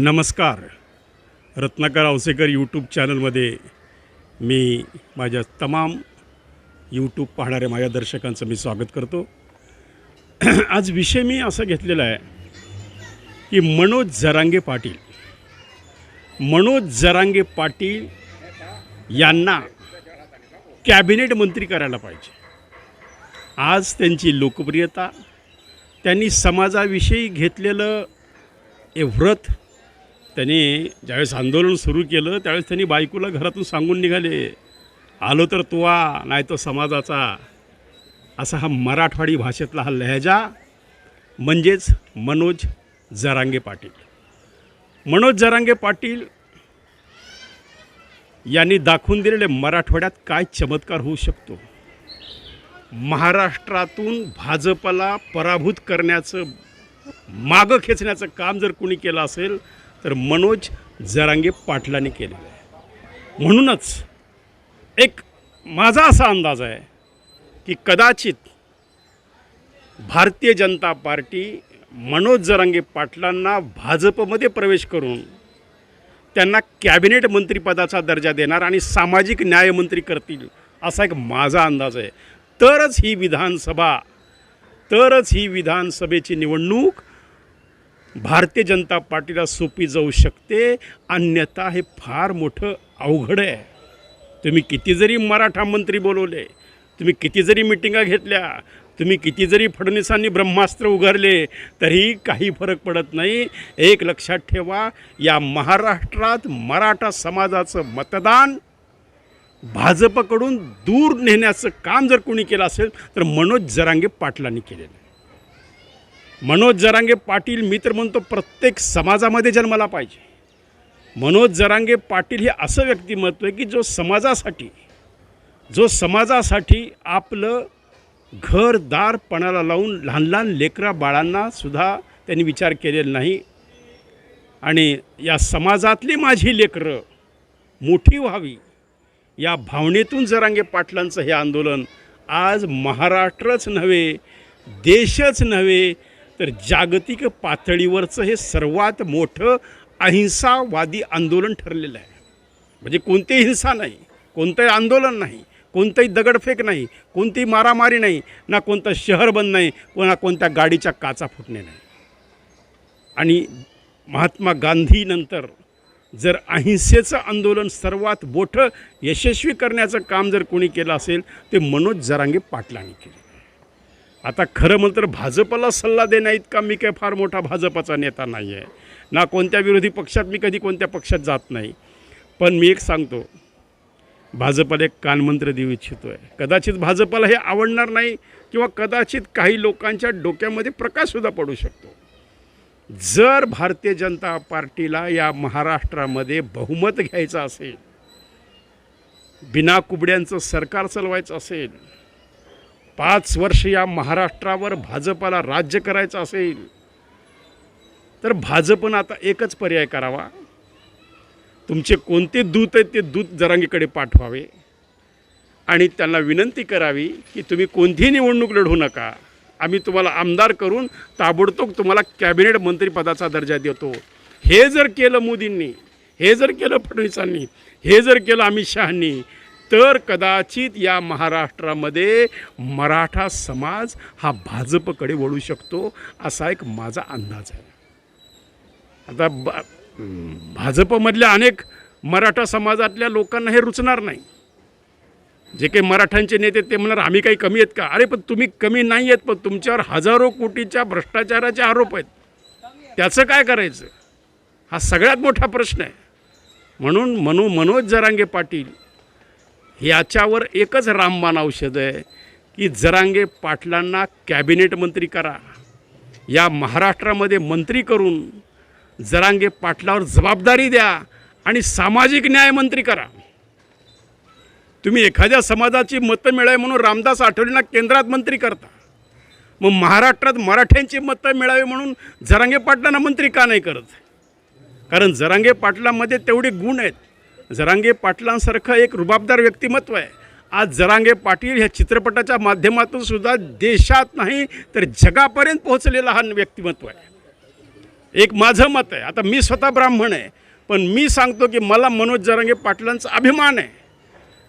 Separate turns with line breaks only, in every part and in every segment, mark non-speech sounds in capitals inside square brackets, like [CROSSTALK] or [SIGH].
नमस्कार. रत्नाकर औसेकर यूट्यूब चॅनलमध्ये मी माझ्या तमाम यूट्यूब पाहणाऱ्या माझ्या दर्शकांचं मी स्वागत करतो. [CLEARS THROAT] आज विषय मी असा घेतलेला आहे की मनोज जरांगे पाटील मनोज जरांगे पाटील यांना कॅबिनेट मंत्री करायला पाहिजे. आज त्यांची लोकप्रियता त्यांनी समाजाविषयी घेतलेलं हे व्रत त्यांनी ज्यावेळेस आंदोलन सुरू केलं त्यावेळेस त्यांनी बायकोला घरातून सांगून निघाले आलो तर तुवा नाही तो समाजाचा. असा हा मराठवाडी भाषेतला हा लहजा म्हणजेच मनोज जरांगे पाटील. मनोज जरांगे पाटील यांनी दाखवून दिलेले मराठवाड्यात काय चमत्कार होऊ शकतो? महाराष्ट्रातून भाजपला पराभूत करण्याचं मागं खेचण्याचं काम जर कुणी केलं असेल तर मनोज जरांगे पाटलांनी केलेलं आहे. म्हणूनच एक माझा असा अंदाज आहे की कदाचित भारतीय जनता पार्टी मनोज जरांगे पाटलांना भाजपमध्ये प्रवेश करून त्यांना कॅबिनेट मंत्रीपदाचा दर्जा देणार आणि सामाजिक न्यायमंत्री करतील असा एक माझा अंदाज आहे. तरच ही विधानसभा तरच ही विधानसभेची निवडणूक भारतीय जनता पार्टीला सोपी जाऊ शकते अन्यथा हे फार मोठं अवघड आहे. तुम्ही किती जरी मराठा मंत्री बोलवले तुम्ही किती जरी मिटिंगा घेतल्या तुम्ही किती जरी फडणवीसांनी ब्रह्मास्त्र उघडले तरी काही फरक पडत नाही. एक लक्षात ठेवा या महाराष्ट्रात मराठा समाजाचं मतदान भाजपकडून दूर नेण्याचं काम जर कोणी केलं असेल तर मनोज जरांगे पाटलांनी केलेलं मनोज जरांगे पाटील मी तर म्हणतो प्रत्येक समाजामध्ये जन्माला पाहिजे. मनोज जरांगे पाटील हे असं व्यक्तिमत्व आहे की जो समाजासाठी जो समाजासाठी आपलं घरदारपणाला लावून लहान लहान लेकरा बाळांना सुद्धा त्यांनी विचार केलेला नाही. आणि या समाजातली माझी लेकरं मोठी व्हावी या भावनेतून जरांगे पाटलांचं हे आंदोलन आज महाराष्ट्रच नव्हे देशच नव्हे तर जागतिक पातळीवरचं हे सर्वात मोठं अहिंसावादी आंदोलन ठरलेलं आहे. म्हणजे कोणतीही हिंसा नाही कोणतंही आंदोलन नाही कोणतंही दगडफेक नाही कोणतीही मारामारी नाही ना कोणतं शहर बंद नाही ना कोणत्या गाडीच्या काचा फुटणे नाही. आणि महात्मा गांधीनंतर जर अहिंसेचं आंदोलन सर्वात मोठं यशस्वी करण्याचं काम जर कोणी केलं असेल ते मनोज जरांगे पाटलांनी केलं. आता खरं म्हणलं तर भाजपला सल्ला देण्या इतका मी काय फार मोठा भाजपचा नेता नाही आहे. ना कोणत्या विरोधी पक्षात मी कधी कोणत्या पक्षात जात नाही. पण मी एक सांगतो भाजपला एक कानमंत्र देऊ इच्छितो आहे कदाचित भाजपला हे आवडणार नाही किंवा कदाचित काही लोकांच्या डोक्यामध्ये प्रकाशसुद्धा पडू शकतो. जर भारतीय जनता पार्टीला या महाराष्ट्रामध्ये बहुमत घ्यायचं असेल बिना कुबड्यांचं सरकार चालवायचं असेल पाच वर्ष या महाराष्ट्रावर भाजपाला राज्य करायचं असेल तर भाजपनं आता एकच पर्याय करावा. तुमचे कोणते दूत आहेत ते दूत जरांगीकडे पाठवावे. आणि त्यांना विनंती करावी की तुम्ही कोणतीही निवडणूक लढवू नका. आम्ही तुम्हाला आमदार करून ताबडतोब तुम्हाला कॅबिनेट मंत्रिपदाचा दर्जा देतो. हे जर केलं मोदींनी हे जर केलं फडणवीसांनी हे जर केलं अमित शहांनी तर कदाचित या महाराष्ट्रामध्ये मराठा समाज हा भाजपकडे वळू शकतो असा एक माझा अंदाज आहे. आता बा भाजपमधल्या अनेक मराठा समाजातल्या लोकांना हे रुचणार नाही. जे काही मराठ्यांचे नेते ते म्हणणार आम्ही काही कमी आहेत का? अरे पण तुम्ही कमी नाही आहेत पण तुमच्यावर हजारो कोटीच्या भ्रष्टाचाराचे आरोप आहेत. त्याचं काय करायचं? हा सगळ्यात मोठा प्रश्न आहे. म्हणून मनो मनोज जरांगे पाटील याच्यावर एकच रामबाण औषध आहे की जरांगे पाटलांना कॅबिनेट मंत्री करा. या महाराष्ट्रामध्ये मंत्री करून जरांगे पाटलावर जबाबदारी द्या आणि सामाजिक न्याय मंत्री करा. तुम्ही एखाद्या समाजाची मतं मिळावी म्हणून रामदास आठवलेंना केंद्रात मंत्री करता. मग महाराष्ट्रात मराठ्यांची मतं मिळावी म्हणून जरांगे पाटलांना मंत्री का नाही करत? कारण जरांगे पाटलांमध्ये तेवढे गुण आहेत. जरांगे पाटलांसारखं एक रुबाबदार व्यक्तिमत्व आहे. आज जरांगे पाटील ह्या चित्रपटाच्या माध्यमातून सुद्धा देशात नाही तर जगापर्यंत पोहोचलेला हा व्यक्तिमत्व आहे. एक माझं मत आहे. आता मी स्वतः ब्राह्मण आहे पण मी सांगतो की मला मनोज जरांगे पाटलांचा अभिमान आहे.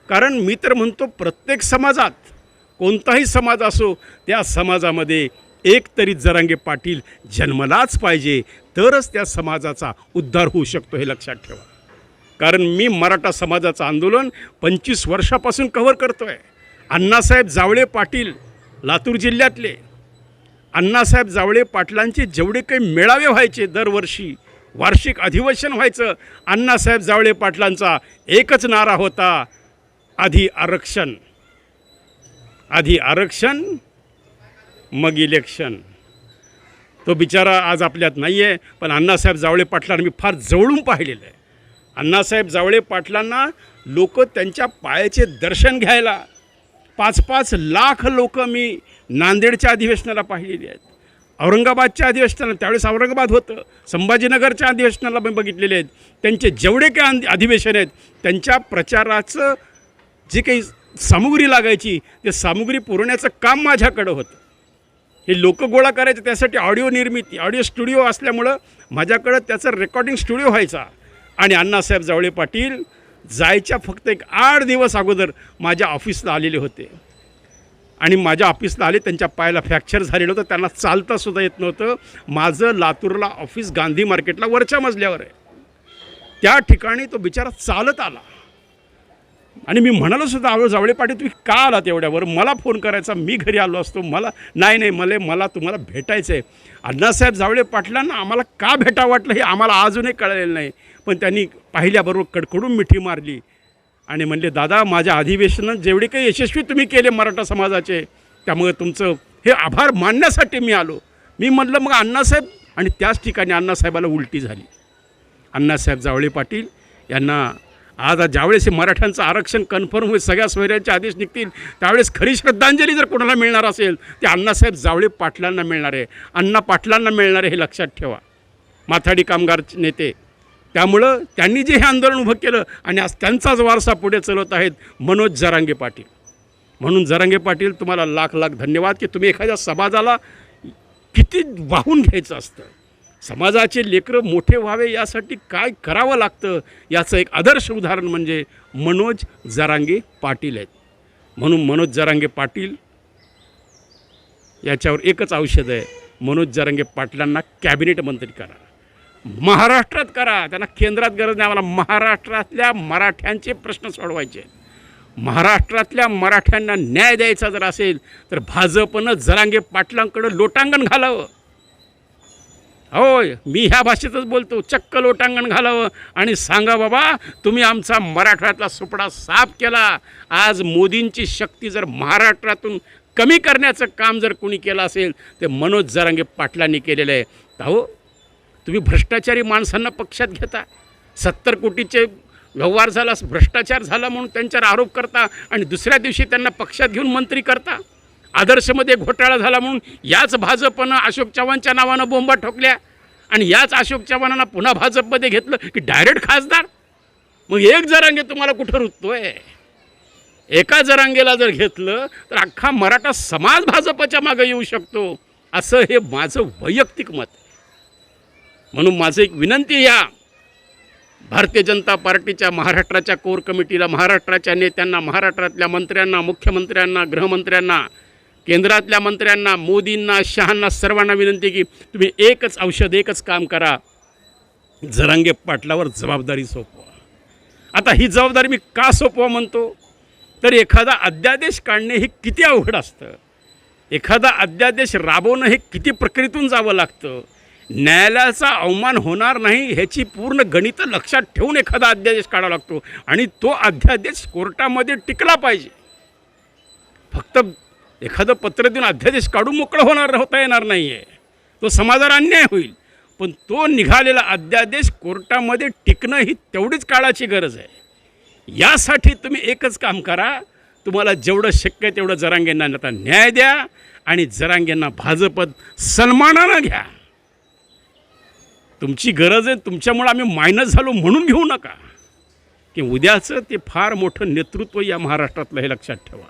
कारण मी तर म्हणतो प्रत्येक समाजात कोणताही समाज असो त्या समाजामध्ये एक तरी जरांगे पाटील जन्मलाच पाहिजे तरच त्या समाजाचा उद्धार होऊ शकतो हे लक्षात ठेवा. कारण मी मराठा समाजाचं आंदोलन पंचवीस वर्षापासून कव्हर करतो आहे अण्णासाहेब जावळे पाटील लातूर जिल्ह्यातले. अण्णासाहेब जावळे पाटलांचे जेवढे काही मेळावे व्हायचे दरवर्षी वार्षिक अधिवेशन व्हायचं अण्णासाहेब जावळे पाटलांचा एकच नारा होता आधी आरक्षण. आधी आरक्षण मग इलेक्शन तो बिचारा आज आपल्यात नाही आहे पण अण्णासाहेब जावळे पाटलांना मी फार जवळून पाहिलेलं आहे. अण्णासाहेब जावळे पाटलांना लोक त्यांच्या पायाचे दर्शन घ्यायला पाच पाच लाख लोक मी नांदेडच्या अधिवेशनाला पाहिलेली आहेत. औरंगाबादच्या अधिवेशनाला त्यावेळेस औरंगाबाद होतं. संभाजीनगरच्या अधिवेशनाला मी बघितलेले आहेत. त्यांचे जेवढे काही अधिवेशन आहेत त्यांच्या प्रचाराचं जे काही सामुग्री लागायची ते सामुग्री पुरवण्याचं काम माझ्याकडं होतं. हे लोक गोळा करायचे त्यासाठी ऑडिओ निर्मिती ऑडिओ स्टुडिओ असल्यामुळं माझ्याकडं त्याचं रेकॉर्डिंग स्टुडिओ व्हायचा. आणि अण्णासाहेब जावळे पाटील जायच्या फक्त एक आठ दिवस अगोदर माझ्या ऑफिसला आलेले होते. आणि माझ्या ऑफिसला आले त्यांच्या पायाला फ्रॅक्चर झालेलं होतं त्यांना चालता सुद्धा येत नव्हतं. माझं लातूरला ऑफिस गांधी मार्केटला वरच्या मजल्यावर आहे. त्या ठिकाणी तो बिचारा चालत आला. आणि मी म्हणालो सुद्धा आवळ जावळे पाटील तुम्ही का आलात एवढ्यावर? मला फोन करायचा मी घरी आलो असतो मला नाही नाही मला मला तुम्हाला भेटायचं आहे अण्णासाहेब जावळे पाटलांना आम्हाला का भेटा वाटलं हे आम्हाला अजूनही कळलेलं नाही. पण त्यांनी पाहिल्याबरोबर कडकडून मिठी मारली. आणि म्हणले दादा माझ्या अधिवेशनात जेवढे काही यशस्वी तुम्ही केले मराठा समाजाचे त्यामुळे तुमचं हे आभार मानण्यासाठी मी आलो. मी म्हटलं मग अण्णासाहेब आणि त्याच ठिकाणी अण्णासाहेबाला उलटी झाली. अण्णासाहेब जावळे पाटील यांना आज ज्यावेळेस हे मराठ्यांचं आरक्षण कन्फर्म होईल सगळ्या सोयऱ्यांचे आदेश निघतील त्यावेळेस खरी श्रद्धांजली जर कोणाला मिळणार असेल ते अण्णासाहेब जावळे पाटलांना मिळणार आहे. अण्णा पाटलांना मिळणार आहे हे लक्षात ठेवा. माथाडी कामगार नेते त्यामुळं त्यांनी जे हे आंदोलन उभं केलं आणि आज त्यांचाच वारसा पुढे चालवत आहेत मनोज जरांगे पाटील. म्हणून जरांगे पाटील तुम्हाला लाख लाख धन्यवाद की तुम्ही एखाद्या समाजाला किती वाहून घ्यायचं असतं. समाजाचे लेकरं मोठे व्हावे यासाठी काय करावं लागतं याचं एक आदर्श उदाहरण म्हणजे मनोज जरांगे पाटील आहेत. म्हणून मनोज जरांगे पाटील याच्यावर एकच औषध आहे. मनोज जरांगे पाटलांना कॅबिनेट मंत्री करा. महाराष्ट्रात करा. त्यांना केंद्रात गरज नाही. आम्हाला महाराष्ट्रातल्या मराठ्यांचे प्रश्न सोडवायचे. महाराष्ट्रातल्या मराठ्यांना न्याय द्यायचा जर असेल तर भाजपनं जरांगे पाटलांकडं लोटांगण घालावं. होय मी ह्या भाषेतच बोलतो. चक्क लोटांगण घालावं आणि सांगा बाबा तुम्ही आमचा मराठ्यातला सुपडा साफ केला. आज मोदींची शक्ती जर महाराष्ट्रातून कमी करण्याचं काम जर कोणी केलं असेल ते मनोज जरांगे पाटलांनी केलेलं आहे. तर हो तुम्ही भ्रष्टाचारी माणसांना पक्षात घेता. सत्तर कोटीचे व्यवहार झाला भ्रष्टाचार झाला म्हणून त्यांच्यावर आरोप करता आणि दुसऱ्या दिवशी त्यांना पक्षात घेऊन मंत्री करता. आदर्शमध्ये घोटाळा झाला म्हणून याच भाजपनं अशोक चव्हाणच्या नावानं बोंबा ठोकल्या आणि याच अशोक चव्हाणांना पुन्हा भाजपमध्ये घेतलं की डायरेक्ट खासदार. मग एक जरांगे तुम्हाला कुठं रुततोय? एका जरांगेला जर घेतलं तर अख्खा मराठा समाज भाजपच्या मागे येऊ शकतो. असं हे माझं वैयक्तिक मत आहे. म्हणून माझं एक विनंती या भारतीय जनता पार्टीच्या महाराष्ट्राच्या कोर कमिटीला महाराष्ट्राच्या नेत्यांना महाराष्ट्रातल्या मंत्र्यांना मुख्यमंत्र्यांना गृहमंत्र्यांना केंद्रातल्या मंत्र्यांना मोदींना शहांना सर्वांना विनंती की तुम्ही एकच औषध एकच काम करा. जरांगे पाटलावर जबाबदारी सोपवा. आता ही जबाबदारी मी का सोपवा म्हणतो? तर एखादा अध्यादेश काढणे हे किती अवघड असतं? एखादा अध्यादेश राबवणं हे किती प्रक्रियेतून जावं लागतं? न्यायालयाचा अवमान होणार नाही ह्याची पूर्ण गणितं लक्षात ठेवून एखादा अध्यादेश काढावा लागतो. आणि तो अध्यादेश कोर्टामध्ये टिकला पाहिजे. फक्त एखादं पत्र देऊन अध्यादेश काढून मोकळं होणार होता येणार नाही आहे तो समाजाला अन्याय होईल. पण तो निघालेला अध्यादेश कोर्टामध्ये टिकणं ही तेवढीच काळाची गरज आहे. यासाठी तुम्ही एकच काम करा. तुम्हाला जेवढं शक्य आहे तेवढं जरांगेंना आता न्याय द्या आणि जरांगेंना भाजपत सन्मानानं घ्या. तुमची गरज आहे तुमच्यामुळं आम्ही मायनस झालो म्हणून घेऊ नका. की उद्याचं ते फार मोठं नेतृत्व या महाराष्ट्रातलं हे लक्षात ठेवा.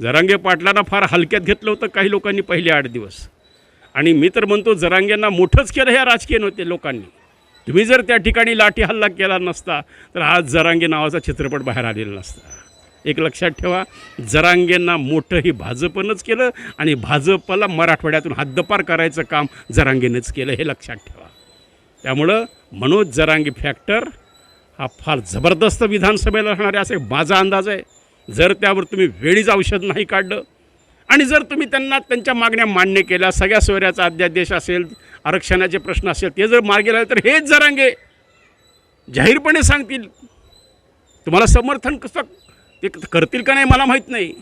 जरांगे पाटलांना फार हलक्यात घेतलं होतं काही लोकांनी पहिले आठ दिवस. आणि मी तर म्हणतो जरांगेंना मोठंच केलं ह्या राजकीय नव्हते लोकांनी. तुम्ही जर त्या ठिकाणी लाठी हल्ला केला नसता तर आज जरांगे नावाचा चित्रपट बाहेर आलेला नसता. एक लक्षात ठेवा जरांगेंना मोठं ही भाजपनंच केलं आणि भाजपला मराठवाड्यातून हद्दपार करायचं काम जरांगेनंच केलं हे लक्षात ठेवा. त्यामुळं मनोज जरांगे फॅक्टर हा फार जबरदस्त विधानसभेला राहणार असा एक माझा अंदाज आहे. जर त्यावर तुम्ही वेळीच औषध नाही काढलं आणि जर तुम्ही त्यांना त्यांच्या मागण्या मान्य केल्या सगळ्या सोयऱ्याचा अध्यादेश असेल आरक्षणाचे प्रश्न असेल ते जर मार्गी लागले तर हेच जरांगे. जाहीरपणे सांगतील. तुम्हाला समर्थन कसं ते करतील का नाही मला माहीत नाही.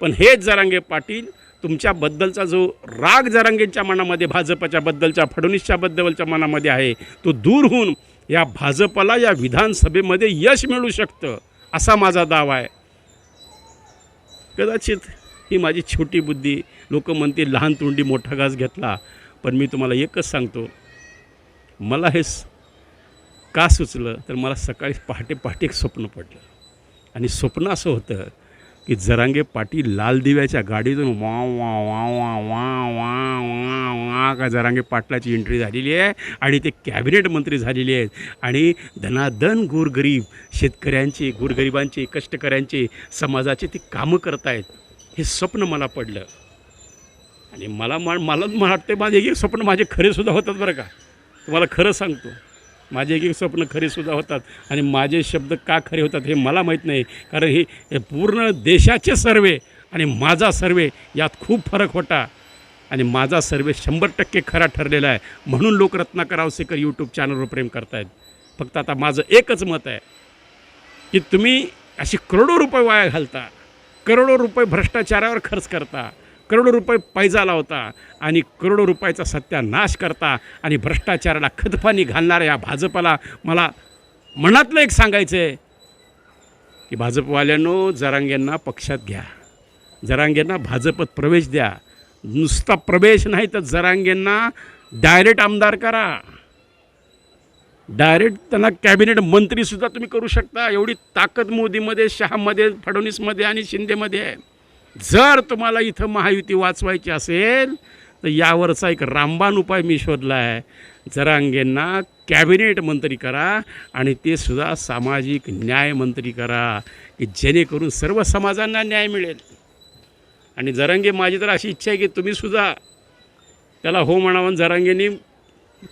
पण हेच जरांगे पाटील तुमच्याबद्दलचा जो राग जरांगेंच्या मनामध्ये भाजपच्या बद्दलच्या फडणवीसच्या बद्दलच्या मनामध्ये आहे तो दूर होऊन या भाजपला या विधानसभेमध्ये यश मिळू शकतं असा माझा दावा आहे. कदाचित ही माझी छोटी बुद्धी लोक म्हणतील लहान तोंडी मोठा घास घेतला. पण मी तुम्हाला एकच सांगतो मला हे का सुचलं? तर मला सकाळी पहाटे पहाटे एक स्वप्न पडलं. आणि स्वप्न असं होतं की जरांगे पाटील लाल दिव्याच्या गाडीतून वा वा वा वा वा वा वा वा का जरांगे पाटलाची एंट्री झालेली आहे आणि ते कॅबिनेट मंत्री झालेले आहेत. आणि धनाधन गोरगरीब शेतकऱ्यांचे गोरगरिबांचे कष्टकऱ्यांचे समाजाचे ते कामं करतायत. हे स्वप्न मला पडलं. आणि मला मा मला मला वाटते माझे हे स्वप्न माझे खरेसुद्धा होतात बरं का. तुम्हाला खरं सांगतो. माझे एक एक स्वप्न खरेसुद्धा होतात. आणि माझे शब्द का खरे होतात हे मला माहीत नाही. कारण हे पूर्ण देशाचे सर्वे आणि माझा सर्वे यात खूप फरक होता. आणि माझा सर्वे शंभर टक्के खरा ठरलेला आहे. म्हणून लोक रत्नाकर आवसेकर यूट्यूब चॅनलवर प्रेम करतायत. फक्त आता माझं एकच मत आहे. की तुम्ही अशी करोडो रुपये वाया घालता. करोडो रुपये भ्रष्टाचारावर खर्च करता. करोडो रुपये पैजाला होता आणि करोडो रुपयाचा सत्यानाश करता आणि भ्रष्टाचाराला खतपाणी घालणाऱ्या या भाजपाला मला मनातलं एक सांगायचं आहे की भाजपवाल्यांनो जरांगेंना पक्षात घ्या. जरांगेंना भाजपत प्रवेश द्या. नुसता प्रवेश नाही तर जरांगेंना डायरेक्ट आमदार करा. डायरेक्ट त्यांना कॅबिनेट मंत्रीसुद्धा तुम्ही करू शकता. एवढी ताकद मोदीमध्ये शहामध्ये फडणवीसमध्ये आणि शिंदेमध्ये. आहे जर तुम्हाला इथं महायुती वाचवायची असेल तर यावरचा एक रामबाण उपाय मी शोधला आहे जरांगेंना कॅबिनेट मंत्री करा आणि ते सुद्धा सामाजिक न्याय मंत्री करा की जेणेकरून सर्व समाजांना न्याय मिळेल. आणि जरांगे माझी तर अशी इच्छा आहे की तुम्हीसुद्धा त्याला हो म्हणावं जरांगेंनी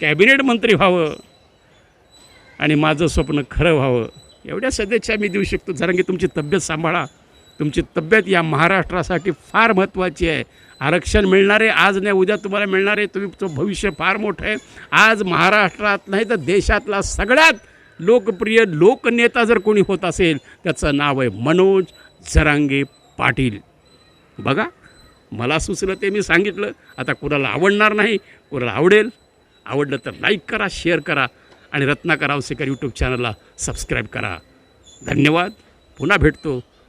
कॅबिनेट मंत्री व्हावं आणि माझं स्वप्न खरं व्हावं. एवढ्या सदिच्छा मी देऊ शकतो. जरांगे तुमची तब्येत सांभाळा. तुमची तब्येत या महाराष्ट्रासाठी फार महत्त्वाची आहे. आरक्षण मिळणारे आज नाही उद्या तुम्हाला मिळणारे तुम्ही तो भविष्य फार मोठं आहे. आज महाराष्ट्रात नाही तर देशातला सगळ्यात लोकप्रिय लोकनेता जर कोणी होत असेल त्याचं नाव आहे मनोज जरांगे पाटील. बघा मला सुचलं ते मी सांगितलं. आता कुणाला आवडणार नाही कुणाला आवडेल आवडलं तर लाईक करा शेअर करा आणि रत्नाकर आवसेकर यूट्यूब चॅनलला सबस्क्राईब करा. धन्यवाद. पुन्हा भेटतो.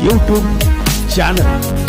YouTube channel.